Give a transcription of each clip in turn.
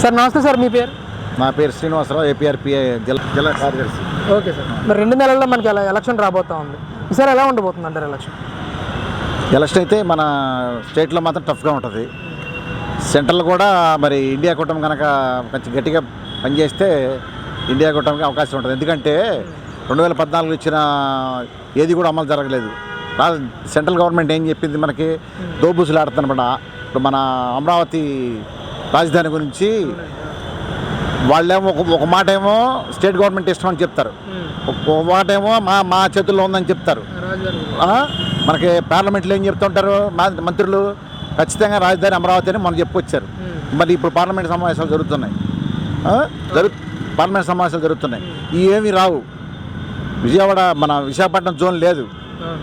Sir నమస్తే sir మీ పేరు? నా పేరు శ్రీనివాసరావు ఏపీఆర్పిఐ జిల్లా జిల్లా కార్యదర్శి. Okay sir. మరి రెండు నెలల్లో మనకి ఎలా ఎలక్షన్ రాబోతా ఉంది? ఈసారి ఎలా ఉండబోతుంది అంటారు ఎలక్షన్ ఎలక్షన్ అయితే మన స్టేట్లో మాత్రం టఫ్గా ఉంటుంది. సెంట్రల్ కూడా మరి ఇండియా కూటమి కనుక కొంచెం గట్టిగా పనిచేస్తే ఇండియా కూటమికి అవకాశం ఉంటుంది. ఎందుకంటే రెండు వేల పద్నాలుగు ఇచ్చిన ఏది కూడా అమలు జరగలేదు. సెంట్రల్ గవర్నమెంట్ ఏం చెప్పింది మనకి? దోబూసులు ఆడుతున్నమాట ఇప్పుడు మన అమరావతి రాజధాని గురించి వాళ్ళేమో ఒక ఒక మాట ఏమో స్టేట్ గవర్నమెంట్ ఇష్టం అని చెప్తారు ఒక మాట ఏమో మా మా చేతుల్లో ఉందని చెప్తారు? మనకి పార్లమెంట్లో ఏం చెప్తుంటారు? మా- మంత్రులు ఖచ్చితంగా రాజధాని అమరావతి అని మనం చెప్పుకొచ్చారు. మరి ఇప్పుడు పార్లమెంట్ సమావేశాలు జరుగుతున్నాయి? జరు పార్లమెంట్ సమావేశాలు జరుగుతున్నాయి. ఏమీ రావు. విజయవాడ మన విశాఖపట్నం జోన్ లేదు.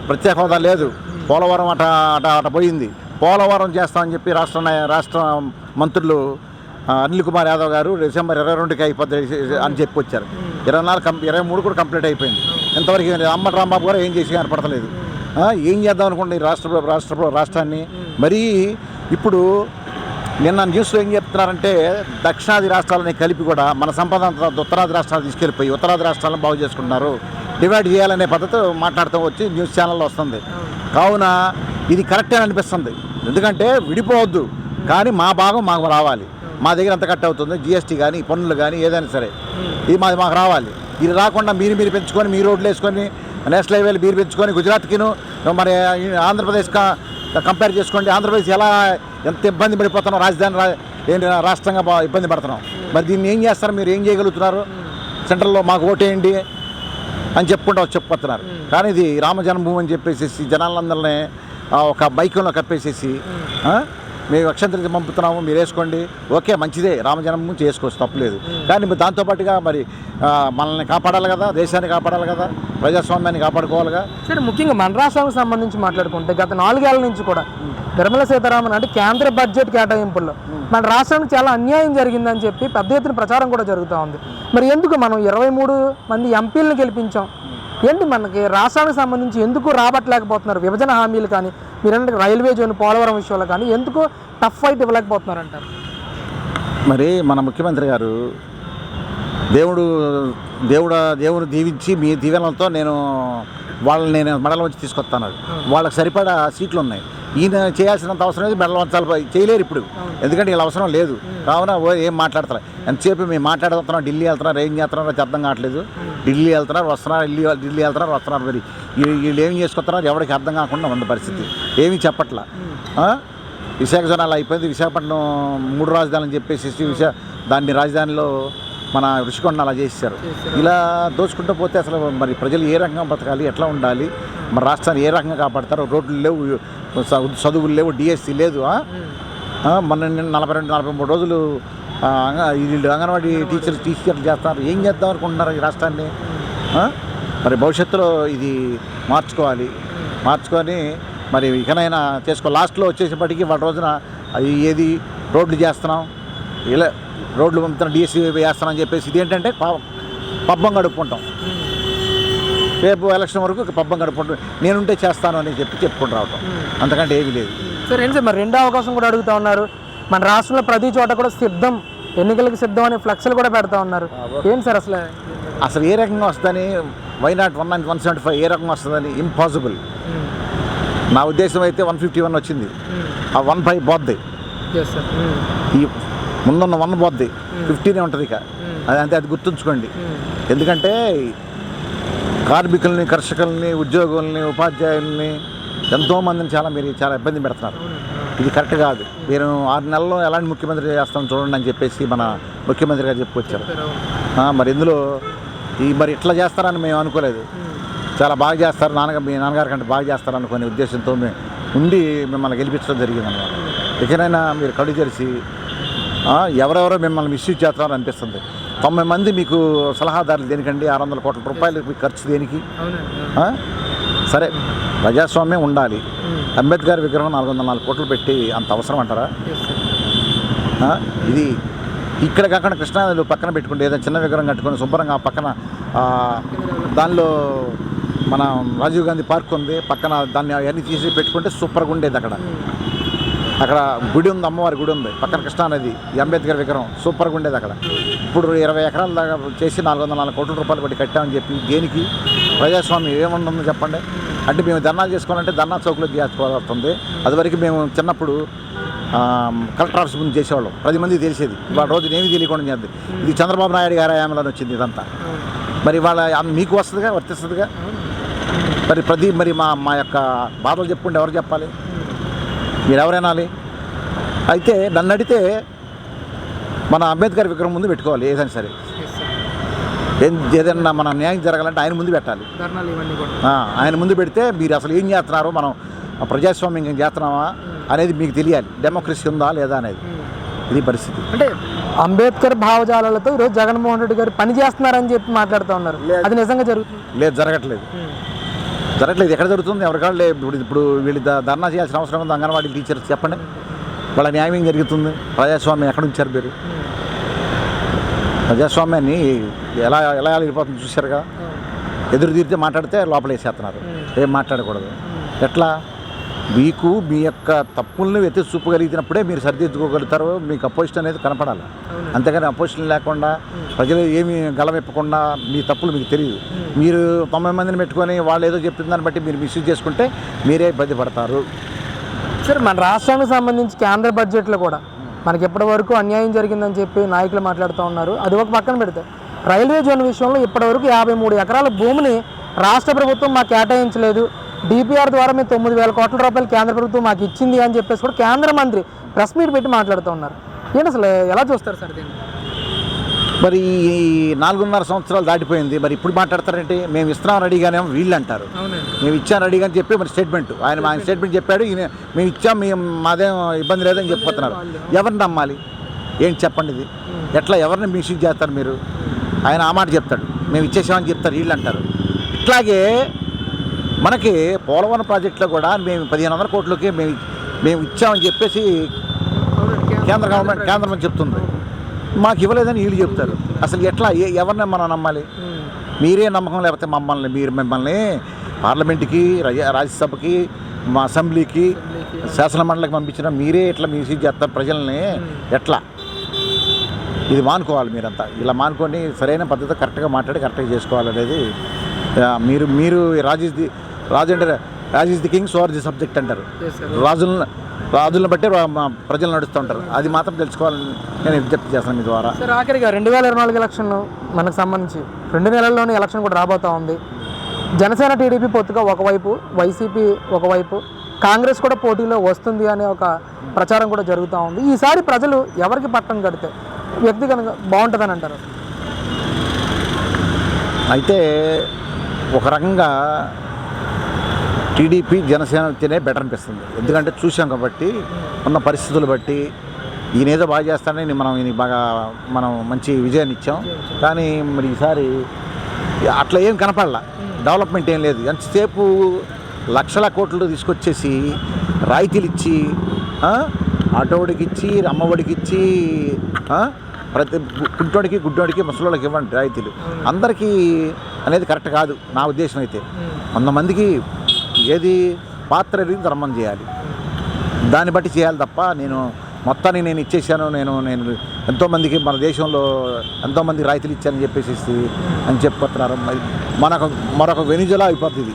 ప్రత్యేక హోదా లేదు. పోలవరం అట అట అట పోయింది. పోలవరం చేస్తామని చెప్పి రాష్ట్ర రాష్ట్ర మంత్రులు అనిల్ కుమార్ యాదవ్ గారు డిసెంబర్ ఇరవై రెండుకి అయిపోద్ది అని చెప్పి వచ్చారు. ఇరవై నాలుగు కం ఇరవై మూడు కూడా కంప్లీట్ అయిపోయింది. ఇంతవరకు అమ్మ రాంబాబు గారు ఏం చేసి కనపడతలేదు. ఏం చేద్దాం అనుకోండి ఈ రాష్ట్ర రాష్ట్ర రాష్ట్రాన్ని. మరీ ఇప్పుడు నిన్న న్యూస్లో ఏం చెప్తున్నారంటే దక్షిణాది రాష్ట్రాలని కలిపి కూడా మన సంపద ఉత్తరాది రాష్ట్రాలు తీసుకెళ్ళిపోయి ఉత్తరాది రాష్ట్రాలను బాగు చేసుకుంటున్నారు. డివైడ్ చేయాలనే పద్ధతి మాట్లాడుతూ వచ్చి న్యూస్ ఛానల్లో వస్తుంది. కావున ఇది కరెక్టే అనిపిస్తుంది ఎందుకంటే విడిపోవద్దు. కానీ మా భాగం మాకు రావాలి. మా దగ్గర ఎంత కట్ అవుతుంది జిఎస్టీ కానీ పన్నులు కానీ ఏదైనా సరే. ఇది మాది మాకు రావాలి. ఇది రాకుండా మీరు మీరు పెంచుకొని మీ రోడ్లు వేసుకొని నేషనల్ హైవేలు మీరు పెంచుకొని గుజరాత్కిను మరి ఆంధ్రప్రదేశ్ కంపేర్ చేసుకోండి ఆంధ్రప్రదేశ్ ఎలా ఎంత ఇబ్బంది పడిపోతున్నాం రాజధాని ఏంటి రాష్ట్రంగా ఇబ్బంది పడుతున్నాం. మరి దీన్ని ఏం చేస్తారు మీరు ఏం చేయగలుగుతున్నారు? సెంట్రల్లో మాకు ఓటేయండి అని చెప్పుకుంటూ చెప్పుకొస్తున్నారు కానీ ఇది రామ జన్మభూమి అని చెప్పేసి జనాలందరినీ ఒక బైకంలో కప్పేసేసి మేము అక్షంతరికి పంపుతున్నాము మీరు వేసుకోండి. ఓకే మంచిదే. రామ జన్మభూమి చేసుకోవచ్చు తప్పలేదు. కానీ మరి దాంతోపాటుగా మరి మనల్ని కాపాడాలి కదా దేశాన్ని కాపాడాలి కదా ప్రజాస్వామ్యాన్ని కాపాడుకోవాలిగా. సార్ ముఖ్యంగా మన రాష్ట్రానికి సంబంధించి మాట్లాడుకుంటే గత నాలుగేళ్ళ నుంచి కూడా నిర్మల సీతారామన్ అంటే కేంద్ర బడ్జెట్ కేటాయింపుల్లో మన రాష్ట్రానికి చాలా అన్యాయం జరిగిందని చెప్పి పెద్ద ఎత్తున ప్రచారం కూడా జరుగుతూ ఉంది. మరి ఎందుకు మనం ఇరవై మూడు మంది ఎంపీలను గెలిపించాం? ఏంటి మనకి రాష్ట్రానికి సంబంధించి ఎందుకు రాబట్టలేకపోతున్నారు? విభజన హామీలు కానీ మీరంటే రైల్వే జోన్ పోలవరం విషయంలో కానీ ఎందుకు టఫ్ ఫైట్ ఇవ్వలేకపోతున్నారు అంటారు మరి మన ముఖ్యమంత్రి గారు దేవుడు దేవుడు దేవుడు దీవించి మీ దీవెనలతో నేను వాళ్ళని నేను మెడల వచ్చి తీసుకొస్తాను. వాళ్ళకి సరిపడా సీట్లు ఉన్నాయి. ఈయన చేయాల్సినంత అవసరం లేదు మెడల వంచాలి చేయలేరు ఇప్పుడు. ఎందుకంటే వీళ్ళ అవసరం లేదు. కావున ఏం మాట్లాడతారు ఎంతసేపు మేము మాట్లాడుతున్నాం ఢిల్లీ వెళ్తున్నారు ఏం చేస్తున్నారో అర్థం కావట్లేదు. ఢిల్లీ వెళ్తున్నారు వస్తున్నారు ఢిల్లీ ఢిల్లీ వెళ్తున్నారు వస్తున్నారు మరి. వీళ్ళు ఏం చేసుకొస్తున్నారు ఎవరికి అర్థం కాకుండా ఉంది పరిస్థితి. ఏమీ చెప్పట్లా? విశాఖ జనాలు అయిపోయింది. విశాఖపట్నం మూడు రాజధానులు అని చెప్పేసి విశా దాన్ని రాజధానిలో మన ఋషికొండ అలా చేశారు. ఇలా దోచుకుంటూ పోతే అసలు మరి ప్రజలు ఏ రకంగా బతకాలి ఎట్లా ఉండాలి? మన రాష్ట్రాన్ని ఏ రకంగా కాపాడతారు? రోడ్లు లేవు చదువులు లేవు డిఎస్సి లేదు నిన్న నలభై రెండు నలభై మూడు రోజులు వీళ్ళు అంగన్వాడీ టీచర్లు టీచర్లు చేస్తారు ఏం చేద్దాం అనుకుంటున్నారు ఈ రాష్ట్రాన్ని? మరి భవిష్యత్తులో ఇది మార్చుకోవాలి. మార్చుకొని మరి ఇకనైనా చేసుకో లాస్ట్లో వచ్చేసేపటికి వాళ్ళ రోజున అది ఏది రోడ్లు చేస్తున్నాం? ఇలా రోడ్లు పంపుతున్నాం డిఎస్సీ వేస్తున్నాం చెప్పేసి ఇదేంటంటే ప- పబ్బం గడుపుకుంటాం. రేపు ఎలక్షన్ వరకు పబ్బం గడుపుకుంటాం. నేనుంటే చేస్తాను అని చెప్పి చెప్పుకుంటూ రావటం. అంతకంటే ఏమీ లేదు. సార్ ఏంటి సార్ మరి రెండో అవకాశం కూడా అడుగుతా ఉన్నారు. మన రాష్ట్రంలో ప్రతి చోట కూడా సిద్ధం ఎన్నికలకు సిద్ధం అనే ఫ్లెక్స్లు కూడా పెడతా ఉన్నారు. ఏంటి సార్ అసలు? అసలు ఏ రకంగా వస్తుందని why not one nine one seventy five ఏ రకంగా వస్తుందని ఇంపాసిబుల్ నా ఉద్దేశం అయితే వన్ ఫిఫ్టీ వన్ వచ్చింది ఆ వన్ ఫైవ్ సార్ ఈ ముందున్న వన్ పోద్ది. ఫిఫ్టీనే ఉంటుంది ఇక. అది అంతే అది గుర్తుంచుకోండి. ఎందుకంటే కార్మికుల్ని కర్షకుల్ని ఉద్యోగుల్ని ఉపాధ్యాయుల్ని ఎంతోమందిని చాలా మీరు చాలా ఇబ్బంది పెడుతున్నారు. ఇది కరెక్ట్ కాదు. మీరు ఆరు నెలల్లో ఎలాంటి ముఖ్యమంత్రి చేస్తాం చూడండి అని చెప్పేసి మన ముఖ్యమంత్రి గారు చెప్పుకొచ్చారు. మరి ఇందులో ఈ మరి ఇట్లా చేస్తారని మేము అనుకోలేదు. చాలా బాగా చేస్తారు. నాన్నగారు మీ నాన్నగారి కంటే బాగా చేస్తారు అనుకునే ఉద్దేశంతో మేము ఉండి మిమ్మల్ని గెలిపించడం జరిగింది అనమాట ఇకనైనా మీరు కళ్ళు తెరిచి ఎవరెవరో మిమ్మల్ని మిస్యూజ్ చేస్తారని అనిపిస్తుంది. తొంభై మంది మీకు సలహాదారులు దేనికండి? ఆరు వందల కోట్ల రూపాయలు మీకు ఖర్చు దేనికి? సరే ప్రజాస్వామ్యం ఉండాలి. అంబేద్కర్ విగ్రహం నాలుగు వందల నాలుగు కోట్లు పెట్టి అంత అవసరం అంటారా? ఇది ఇక్కడ కాకుండా కృష్ణానదిలో పక్కన పెట్టుకుంటే ఏదైనా చిన్న విగ్రహం కట్టుకొని శుభ్రంగా పక్కన దానిలో మన రాజీవ్ గాంధీ పార్క్ ఉంది. పక్కన దాన్ని అవన్నీ తీసి పెట్టుకుంటే సూపర్గా ఉండేది అక్కడ. అక్కడ గుడి ఉంది అమ్మవారి గుడి ఉంది. పక్కన కృష్ణానది అంబేద్కర్ విగ్రహం సూపర్గా ఉండేది అక్కడ. ఇప్పుడు ఇరవై ఎకరాల దాకా చేసి నాలుగు వందల నాలుగు కోట్ల రూపాయలు పెట్టి కట్టామని చెప్పి దేనికి? ప్రజాస్వామ్యం ఏముంటుందో చెప్పండి. అంటే మేము ధర్నాలు చేసుకోవాలంటే ధర్నా చౌకులో చేసుకోవాల్సి అదివరకు మేము చిన్నప్పుడు కలెక్టర్ ఆఫీస్ ముందు చేసేవాళ్ళం. పది మంది తెలిసేది. వాళ్ళ రోజు ఏమీ తెలియకుండా చేద్ది. ఇది చంద్రబాబు నాయుడు గారి హయాంలో వచ్చింది ఇదంతా. మరి వాళ్ళ మీకు వస్తుందిగా వర్తిస్తుందిగా? మరి ప్రతి మరి మా మా యొక్క బాధలు చెప్పుకుంటే ఎవరు చెప్పాలి? మీరు ఎవరైనాలి అయితే నన్ను అడిగితే మన అంబేద్కర్ విగ్రహం ముందు పెట్టుకోవాలి ఏదైనా సరే. ఏం ఏదైనా మన న్యాయం జరగాలంటే ఆయన ముందు పెట్టాలి. ఆయన ముందు పెడితే మీరు అసలు ఏం చేస్తున్నారో మనం ప్రజాస్వామ్యం ఏం చేస్తున్నామా అనేది మీకు తెలియాలి. డెమోక్రసీ ఉందా లేదా అనేది ఇది పరిస్థితి. అంటే అంబేద్కర్ భావజాలాలతో ఈరోజు జగన్మోహన్ రెడ్డి గారు పని చేస్తున్నారని చెప్పి మాట్లాడుతూ ఉన్నారు. అది నిజంగా జరుగుతుంది? లేదు జరగట్లేదు. జరగట్లేదు. ఎక్కడ జరుగుతుంది? ఎవరికాళ్ళు ఇప్పుడు ఇప్పుడు వీళ్ళు ధర్నా చేయాల్సిన అవసరం ఉంది. అంగన్వాడీ టీచర్స్ చెప్పండి. వాళ్ళ న్యాయం జరుగుతుంది? ప్రజాస్వామ్యం ఎక్కడ ఉంచారు మీరు ప్రజాస్వామ్యాన్ని ఎలా ఎలా వెళ్ళిపోతుంది చూశారుగా? ఎదురు తీరితే మాట్లాడితే లోపల వేసేస్తున్నారు ఏం మాట్లాడకూడదు. ఎట్లా? మీకు మీ యొక్క తప్పుల్ని ఎత్తి చూపగలిగినప్పుడే మీరు సరిదిద్దుకోగలుగుతారు మీకు అపోజిషన్ అనేది కనపడాలి. అంతేగాని అపోజిషన్ లేకుండా ప్రజలు ఏమి గలమెప్పకుండా మీ తప్పులు మీకు తెలియదు. మీరు తొంభై మందిని పెట్టుకొని వాళ్ళు ఏదో చెప్పిన దాన్ని బట్టి మీరు మిస్యూజ్ చేసుకుంటే మీరే ఇబ్బంది పడతారు సార్ మన రాష్ట్రానికి సంబంధించి కేంద్ర బడ్జెట్లో కూడా మనకి ఎప్పటి వరకు అన్యాయం జరిగిందని చెప్పి నాయకులు మాట్లాడుతూ ఉన్నారు. అది ఒక పక్కన పెడితే రైల్వే జోన్ విషయంలో ఇప్పటివరకు యాభై మూడు ఎకరాల భూమిని రాష్ట్ర ప్రభుత్వం మాకు కేటాయించలేదు. డిపిఆర్ ద్వారా మేము తొమ్మిది వేల కోట్ల రూపాయలు కేంద్ర ప్రభుత్వం మాకు ఇచ్చింది అని చెప్పేసి కూడా కేంద్ర మంత్రి ప్రెస్ మీట్ పెట్టి మాట్లాడుతూ ఉన్నారు. ఏంటి అసలు ఎలా చూస్తారు సార్ దీన్ని? మరి ఈ నాలుగున్నర సంవత్సరాలు దాటిపోయింది. మరి ఇప్పుడు మాట్లాడతారంటే మేము ఇస్తున్నాం రెడీగానేమో వీళ్ళు అంటారు మేము ఇచ్చాం రెడీగా అని చెప్పి మరి స్టేట్మెంట్ ఆయన ఆయన స్టేట్మెంట్ చెప్పాడు. ఈయన మేము ఇచ్చాం మేము మాదేం ఇబ్బంది లేదని చెప్పిపోతున్నారు ఎవరిని నమ్మాలి? ఏంటి చెప్పండి ఇది? ఎట్లా ఎవరిని మిస్యూజ్ చేస్తారు మీరు? ఆయన ఆ మాట చెప్తాడు. మేము ఇచ్చేసామని చెప్తారు వీళ్ళు అంటారు ఇట్లాగే మనకి పోలవరం ప్రాజెక్టులో కూడా మేము పదిహేను వందల కోట్లకి మేము మేము ఇచ్చామని చెప్పేసి కేంద్ర గవర్నమెంట్ కేంద్రం అని చెప్తుంది. మాకు ఇవ్వలేదని వీళ్ళు చెప్తారు. అసలు ఎట్లా ఏ ఎవరిని మనం నమ్మాలి? మీరే నమ్మకం లేకపోతే మమ్మల్ని మీరు మిమ్మల్ని పార్లమెంట్కి రాజ్యసభకి మా అసెంబ్లీకి శాసనమండలికి పంపించిన మీరే ఎట్లా మిస్యూజ్ చేస్తారు ప్రజల్ని. ఎట్లా? ఇది మానుకోవాలి మీరంతా. ఇలా మానుకొని సరైన పద్ధతి కరెక్ట్గా మాట్లాడి కరెక్ట్గా చేసుకోవాలనేది మీరు మీరు రాజు రాజు అంటే రాజు is the king so are the subject అంటారు రాజులను రాజులను బట్టి ప్రజలు నడుస్తూ ఉంటారు. అది మాత్రం తెలుసుకోవాలని నేను విజ్ఞప్తి చేస్తాను మీ ద్వారా. సార్ ఆఖరిగా రెండు వేల ఇరవై నాలుగు ఎలక్షన్ మనకు సంబంధించి రెండు నెలల్లోనే ఎలక్షన్ కూడా రాబోతా ఉంది. జనసేన టీడీపీ పొత్తుగా ఒకవైపు వైసీపీ ఒకవైపు కాంగ్రెస్ కూడా పోటీలో వస్తుంది అనే ఒక ప్రచారం కూడా జరుగుతూ ఉంది. ఈసారి ప్రజలు ఎవరికి పట్టం కడితే వ్యక్తిగతంగా బాగుంటుందని అంటారు? అయితే ఒక రకంగా టీడీపీ జనసేన అయితేనే బెటర్ అనిపిస్తుంది. ఎందుకంటే చూసాం కాబట్టి ఉన్న పరిస్థితులు బట్టి ఈయన ఏదో బాగా చేస్తానని మనం ఈయన బాగా మనం మంచి విజయాన్ని ఇచ్చాం. కానీ మరి ఈసారి అట్లా ఏం కనపడలా. డెవలప్మెంట్ ఏం లేదు. ఎంతసేపు లక్షల కోట్లు తీసుకొచ్చేసి రాయితీలు ఇచ్చి ఆటోడికి ఇచ్చి అమ్మఒడికి ఇచ్చి ప్రతి గుడ్డోడికి గుడ్డోడికి ముసలోళ్ళకి ఇవ్వండి రాయితీలు. అందరికీ అనేది కరెక్ట్ కాదు నా ఉద్దేశం అయితే. కొంతమందికి ఏది పాత్ర ఎరిగి ధర్మం చేయాలి. దాన్ని బట్టి చేయాలి తప్ప నేను మొత్తాన్ని నేను ఇచ్చేసాను నేను నేను ఎంతోమందికి మన దేశంలో ఎంతోమంది రాయితీలు ఇచ్చానని చెప్పేసి అని చెప్పుకుంటున్నారు మనకు మరొక వెనుజలా అయిపోతుంది